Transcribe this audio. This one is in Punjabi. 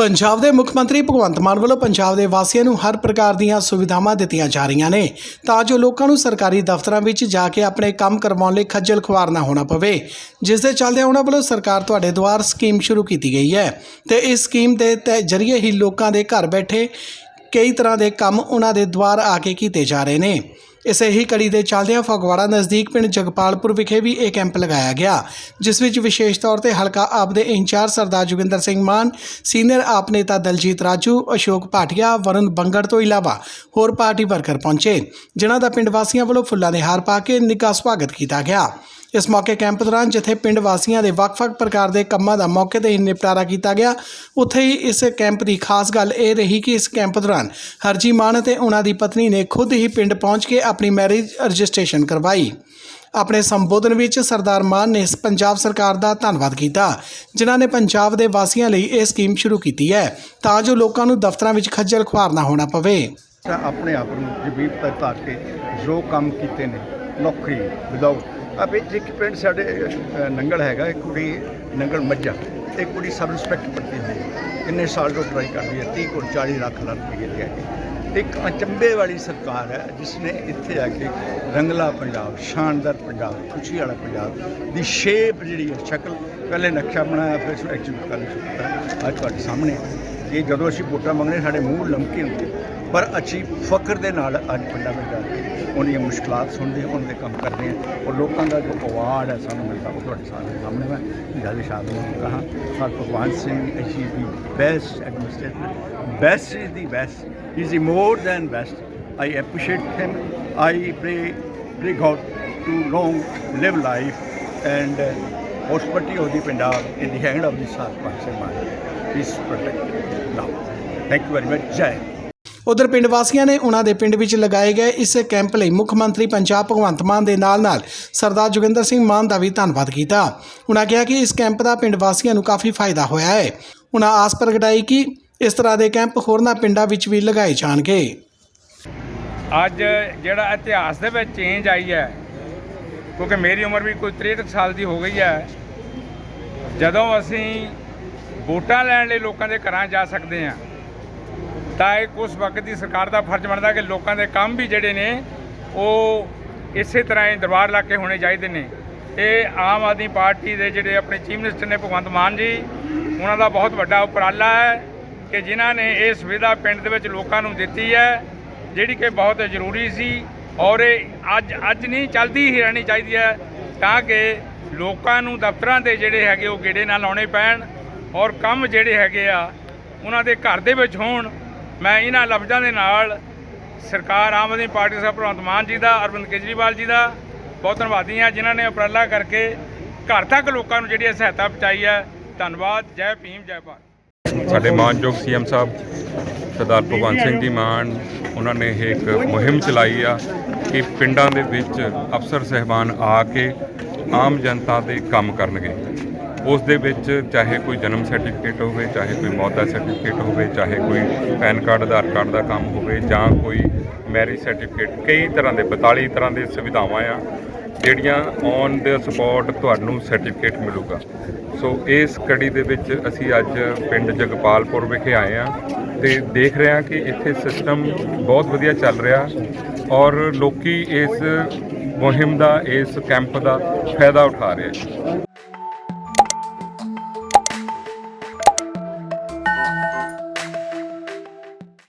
ਪੰਜਾਬ ਦੇ ਮੁੱਖ ਮੰਤਰੀ ਭਗਵੰਤ ਮਾਨ ਵੱਲੋਂ ਪੰਜਾਬ ਦੇ ਵਾਸੀਆਂ ਨੂੰ ਹਰ ਪ੍ਰਕਾਰ ਦੀਆਂ ਸੁਵਿਧਾਵਾਂ ਦਿੱਤੀਆਂ ਜਾ ਰਹੀਆਂ ਨੇ ਤਾਂ ਜੋ ਲੋਕਾਂ ਨੂੰ ਸਰਕਾਰੀ ਦਫ਼ਤਰਾਂ ਵਿੱਚ ਜਾ ਕੇ ਆਪਣੇ ਕੰਮ ਕਰਵਾਉਣ ਲਈ ਖੱਜਲ ਖੁਆਰ ਨਾ ਹੋਣਾ ਪਵੇ, ਜਿਸ ਦੇ ਚੱਲਦੇ ਉਹਨਾਂ ਵੱਲੋਂ ਸਰਕਾਰ ਤੁਹਾਡੇ ਦੁਆਰ ਸਕੀਮ ਸ਼ੁਰੂ ਕੀਤੀ ਗਈ ਹੈ ਤੇ ਇਸ ਸਕੀਮ ਦੇ ਤਹਿ, ਜ਼ਰੀਏ ਹੀ ਲੋਕਾਂ ਦੇ ਘਰ ਬੈਠੇ ਕਈ ਤਰ੍ਹਾਂ ਦੇ ਕੰਮ ਉਹਨਾਂ ਦੇ ਦੁਆਰ ਆ ਕੇ ਕੀਤੇ ਜਾ ਰਹੇ ਨੇ। ਇਸੇ ਹੀ ਕੜੀ ਦੇ ਚੱਲਦਿਆਂ ਫਗਵਾੜਾ ਨਜ਼ਦੀਕ ਪਿੰਡ ਜਗਪਾਲਪੁਰ ਵਿਖੇ ਵੀ ਇਹ ਕੈਂਪ ਲਗਾਇਆ ਗਿਆ, ਜਿਸ ਵਿੱਚ ਵਿਸ਼ੇਸ਼ ਤੌਰ ਤੇ ਹਲਕਾ ਆਪ ਦੇ ਇੰਚਾਰਜ ਸਰਦਾਰ ਜੋਗਿੰਦਰ ਸਿੰਘ ਮਾਨ, ਸੀਨੀਅਰ ਆਪ ਨੇਤਾ ਦਲਜੀਤ ਰਾਜੂ, ਅਸ਼ੋਕ ਭਾਟੀਆ, ਵਰੁਣ ਬੰਗੜ ਤੋਂ ਇਲਾਵਾ ਹੋਰ ਪਾਰਟੀ ਵਰਕਰ ਪਹੁੰਚੇ, ਜਿਨ੍ਹਾਂ ਦਾ ਪਿੰਡ ਵਾਸੀਆਂ ਵੱਲੋਂ ਫੁੱਲਾਂ ਦੇ ਹਾਰ ਪਾ ਕੇ ਨਿੱਘਾ ਸਵਾਗਤ ਕੀਤਾ ਗਿਆ। ਇਸ ਮੌਕੇ ਕੈਂਪ ਦੌਰਾਨ ਜਿੱਥੇ ਪਿੰਡ ਵਾਸੀਆਂ ਦੇ ਵੱਖ-ਵੱਖ ਪ੍ਰਕਾਰ ਦੇ ਕੰਮਾਂ ਦਾ ਮੌਕੇ ਤੇ ਹੀ ਨਿਪਟਾਰਾ ਕੀਤਾ ਗਿਆ, ਉੱਥੇ ਹੀ ਇਸ ਕੈਂਪ ਦੀ ਖਾਸ ਗੱਲ ਇਹ ਰਹੀ ਕਿ ਇਸ ਕੈਂਪ ਦੌਰਾਨ ਹਰਜੀ ਮਾਨ ਅਤੇ ਉਹਨਾਂ ਦੀ ਪਤਨੀ ਨੇ ਖੁਦ ਹੀ ਪਿੰਡ ਪਹੁੰਚ ਕੇ ਆਪਣੀ ਮੈਰਿਜ ਰਜਿਸਟ੍ਰੇਸ਼ਨ ਕਰਵਾਈ। ਆਪਣੇ ਸੰਬੋਧਨ ਵਿੱਚ ਸਰਦਾਰ ਮਾਨ ਨੇ ਪੰਜਾਬ ਸਰਕਾਰ ਦਾ ਧੰਨਵਾਦ ਕੀਤਾ, ਜਿਨ੍ਹਾਂ ਨੇ ਪੰਜਾਬ ਦੇ ਵਾਸੀਆਂ ਲਈ ਇਹ ਸਕੀਮ ਸ਼ੁਰੂ ਕੀਤੀ ਹੈ, ਤਾਂ ਜੋ ਲੋਕਾਂ ਨੂੰ ਦਫ਼ਤਰਾਂ ਵਿੱਚ ਖੱਜਲ ਖੁਆਰ ਨਾ ਹੋਣਾ ਪਵੇ। ਆਪਣੇ ਆਪ ਨੂੰ ਜਬੀਬ ਤੱਕ ਧਾਰ ਕੇ ਜੋ ਕੰਮ ਕੀਤੇ ਨੇ, ਨੌਕਰੀ ਵਿਦਆਊਟ ਅਬ ਇੱਕ ਪਿੰਡ ਸਾਡੇ ਨੰਗਲ ਹੈਗਾ, ਇੱਕ ਕੁੜੀ ਨੰਗਲ ਮੱਝਾ, ਤੇ ਕੁੜੀ ਸਬ ਇੰਸਪੈਕਟਰ ਪੜ੍ਹਦੀ ਹੋਈ ਹੈ। ਕਿੰਨੇ ਸਾਲ ਤੋਂ ਟਰਾਈ ਕਰਦੀ ਹੈ 30 ਕੋਲ 40 ਲੱਖ ਲੱਖ ਰੁਪਏ ਲੈ ਕੇ ਇੱਕ ਅਚੰਬੇ ਵਾਲੀ ਸਰਕਾਰ ਹੈ ਜਿਸ ਨੇ ਇੱਥੇ ਆ ਕੇ ਰੰਗਲਾ ਪੰਜਾਬ, ਸ਼ਾਨਦਾਰ ਪੰਜਾਬ, ਖੁਸ਼ੀ ਵਾਲਾ ਪੰਜਾਬ ਦੀ ਸ਼ੇਪ ਜਿਹੜੀ ਹੈ, ਸ਼ਕਲ ਪਹਿਲੇ ਨਕਸ਼ਾ ਬਣਾਇਆ, ਫਿਰ ਇਸ ਨੂੰ ਐਕਚੁਅਲ ਕਰਨ ਸ਼ੁਰੂ ਅੱਜ ਤੁਹਾਡੇ ਸਾਹਮਣੇ ਕਿ ਜਦੋਂ ਅਸੀਂ ਵੋਟਾਂ ਮੰਗਣੇ ਸਾਡੇ ਮੂੰਹ ਲਮਕੇ ਹੁੰਦੇ ਪਰ ਅਸੀਂ ਫਖਰ ਦੇ ਨਾਲ ਅੱਜ ਪਿੰਡਾਂ ਵਿੱਚ ਜਾ ਕੇ ਉਹਦੀਆਂ ਮੁਸ਼ਕਲਾਂ ਸੁਣਦੇ ਉਹਨਾਂ ਦੇ ਕੰਮ ਕਰਦੇ ਹਾਂ ਔਰ ਲੋਕਾਂ ਦਾ ਜੋ ਅਵਾਰਡ ਹੈ ਸਾਨੂੰ ਮਿਲਦਾ, ਉਹ ਤੁਹਾਡੇ ਸਾਰੇ ਸਾਹਮਣੇ ਮੈਂ ਜਾਲੀ ਸਾਹਿਬ ਨੂੰ ਕਹਾ, ਸਰ ਭਗਵਾਨ ਸਿੰਘ ਅਜੀ the best administrator best is the best is the more than best I appreciate him I pray pray God to long live life and hospitality of the Punjab in the hand of the Sarpan Sharma is protected now. Thank you very much. Jai. ਉਧਰ ਪਿੰਡ ਵਾਸੀਆਂ ਨੇ ਉਹਨਾਂ ਦੇ ਪਿੰਡ ਵਿੱਚ ਲਗਾਏ ਗਏ ਇਸ ਕੈਂਪ ਲਈ ਮੁੱਖ ਮੰਤਰੀ ਪੰਜਾਬ ਭਗਵੰਤ ਮਾਨ ਦੇ ਨਾਲ-ਨਾਲ ਸਰਦਾਰ ਜੋਗਿੰਦਰ ਸਿੰਘ ਮਾਨ ਦਾ ਵੀ ਧੰਨਵਾਦ ਕੀਤਾ। ਉਹਨਾਂ ਕਿਹਾ ਕਿ ਇਸ ਕੈਂਪ ਦਾ ਪਿੰਡ ਵਾਸੀਆਂ ਨੂੰ ਕਾਫੀ ਫਾਇਦਾ ਹੋਇਆ ਹੈ। ਉਹਨਾਂ ਆਸ ਪ੍ਰਗਟਾਈ ਕਿ ਇਸ ਤਰ੍ਹਾਂ ਦੇ ਕੈਂਪ ਹੋਰਨਾਂ ਪਿੰਡਾਂ ਵਿੱਚ ਵੀ ਲਗਾਏ ਜਾਣਗੇ। ਅੱਜ ਜਿਹੜਾ ਇਤਿਹਾਸ ਦੇ ਵਿੱਚ ਚੇਂਜ ਆਈ ਹੈ, ਕਿਉਂਕਿ ਮੇਰੀ ਉਮਰ ਵੀ ਕੋਈ 63 ਸਾਲ ਦੀ ਹੋ ਗਈ ਹੈ, ਜਦੋਂ ਅਸੀਂ ਵੋਟਾਂ ਲੈਣ ਲਈ ਲੋਕਾਂ ਦੇ ਘਰਾਂ ਜਾ ਸਕਦੇ ਹਾਂ ਤਾਂ ਇਹ ਉਸ ਵਕਤ ਦੀ ਸਰਕਾਰ ਦਾ ਫਰਜ਼ ਬਣਦਾ ਕਿ ਲੋਕਾਂ ਦੇ ਕੰਮ ਵੀ ਜਿਹੜੇ ਨੇ, ਉਹ ਇਸੇ ਤਰ੍ਹਾਂ ਹੀ ਦਰਬਾਰ ਲਾ ਕੇ ਹੋਣੇ ਚਾਹੀਦੇ ਨੇ। ਇਹ ਆਮ ਆਦਮੀ ਪਾਰਟੀ ਦੇ ਜਿਹੜੇ ਆਪਣੇ ਚੀਫ ਮਿਨਿਸਟਰ ਨੇ ਭਗਵੰਤ ਮਾਨ ਜੀ, ਉਹਨਾਂ ਦਾ ਬਹੁਤ ਵੱਡਾ ਉਪਰਾਲਾ ਹੈ ਕਿ ਜਿਨ੍ਹਾਂ ਨੇ ਇਹ ਸੁਵਿਧਾ ਪਿੰਡ ਦੇ ਵਿੱਚ ਲੋਕਾਂ ਨੂੰ ਦਿੱਤੀ ਹੈ, ਜਿਹੜੀ ਕਿ ਬਹੁਤ ਜ਼ਰੂਰੀ ਸੀ ਔਰ ਇਹ ਅੱਜ ਅੱਜ ਨਹੀਂ, ਚੱਲਦੀ ਹੀ ਰਹਿਣੀ ਚਾਹੀਦੀ ਹੈ ਤਾਂ ਕਿ ਲੋਕਾਂ ਨੂੰ ਦਫ਼ਤਰਾਂ ਦੇ ਜਿਹੜੇ ਹੈਗੇ ਉਹ ਗੇੜੇ ਨਾਲ ਲਾਉਣੇ ਪੈਣ ਔਰ ਕੰਮ ਜਿਹੜੇ ਹੈਗੇ ਆ, ਉਹਨਾਂ ਦੇ ਘਰ ਦੇ ਵਿੱਚ ਹੋਣ। ਮੈਂ ਇਹਨਾਂ ਲਫ਼ਜ਼ਾਂ ਦੇ ਨਾਲ ਸਰਕਾਰ ਆਮ ਆਦਮੀ ਪਾਰਟੀ ਸਾਹਿਬ ਭਗਵੰਤ ਮਾਨ ਜੀ ਦਾ, ਅਰਵਿੰਦ ਕੇਜਰੀਵਾਲ ਜੀ ਦਾ ਬਹੁਤ ਧੰਨਵਾਦੀ ਹਾਂ ਜਿਨ੍ਹਾਂ ਨੇ ਉਪਰਾਲਾ ਕਰਕੇ ਘਰ ਤੱਕ ਲੋਕਾਂ ਨੂੰ ਜਿਹੜੀ ਇਹ ਸਹਾਇਤਾ ਪਹੁੰਚਾਈ ਹੈ। ਧੰਨਵਾਦ, ਜੈ ਭੀਮ, ਜੈ ਭਾਰਤ। ਸਾਡੇ ਮਾਨਯੋਗ ਸੀਐਮ ਸਾਹਿਬ, ਸਰਦਾਰ ਭਗਵੰਤ ਸਿੰਘ ਜੀ ਮਾਨ, ਉਹਨਾਂ ਨੇ ਇਹ ਇੱਕ ਮੁਹਿੰਮ ਚਲਾਈ ਆ ਕਿ ਪਿੰਡਾਂ ਦੇ ਵਿੱਚ ਅਫਸਰ ਸਹਿਬਾਨ ਆ ਕੇ ਆਮ ਜਨਤਾ ਦੇ ਕੰਮ ਕਰਨਗੇ। ਉਸ ਦੇ ਵਿੱਚ ਚਾਹੇ ਕੋਈ ਜਨਮ ਸਰਟੀਫਿਕੇਟ ਹੋਵੇ, ਚਾਹੇ ਕੋਈ ਮੌਤ ਦਾ ਸਰਟੀਫਿਕੇਟ ਹੋਵੇ, ਚਾਹੇ ਕੋਈ ਪੈਨ ਕਾਰਡ, ਆਧਾਰ ਕਾਰਡ ਦਾ ਕੰਮ ਹੋਵੇ ਜਾਂ ਕੋਈ ਮੈਰਿਜ ਸਰਟੀਫਿਕੇਟ ਕਈ ਤਰ੍ਹਾਂ ਦੇ 42 ਤਰ੍ਹਾਂ ਦੇ ਸੁਵਿਧਾਵਾਂ ਆ ਜਿਹੜੀਆਂ ਔਨ ਦੇ ਸਪੋਰਟ ਤੁਹਾਨੂੰ ਸਰਟੀਫਿਕੇਟ ਮਿਲੂਗਾ। ਸੋ ਇਸ ਕੜੀ ਦੇ ਵਿੱਚ ਅਸੀਂ ਅੱਜ ਪਿੰਡ ਜਗਪਾਲਪੁਰ ਵਿਖੇ ਆਏ ਆ ਤੇ ਦੇਖ ਰਹੇ ਹਾਂ ਕਿ ਇੱਥੇ ਸਿਸਟਮ ਬਹੁਤ ਵਧੀਆ ਚੱਲ ਰਿਹਾ ਔਰ ਲੋਕੀ ਇਸ ਮੁਹਿੰਮ ਦਾ, ਇਸ ਕੈਂਪ ਦਾ ਫਾਇਦਾ ਉਠਾ ਰਹੇ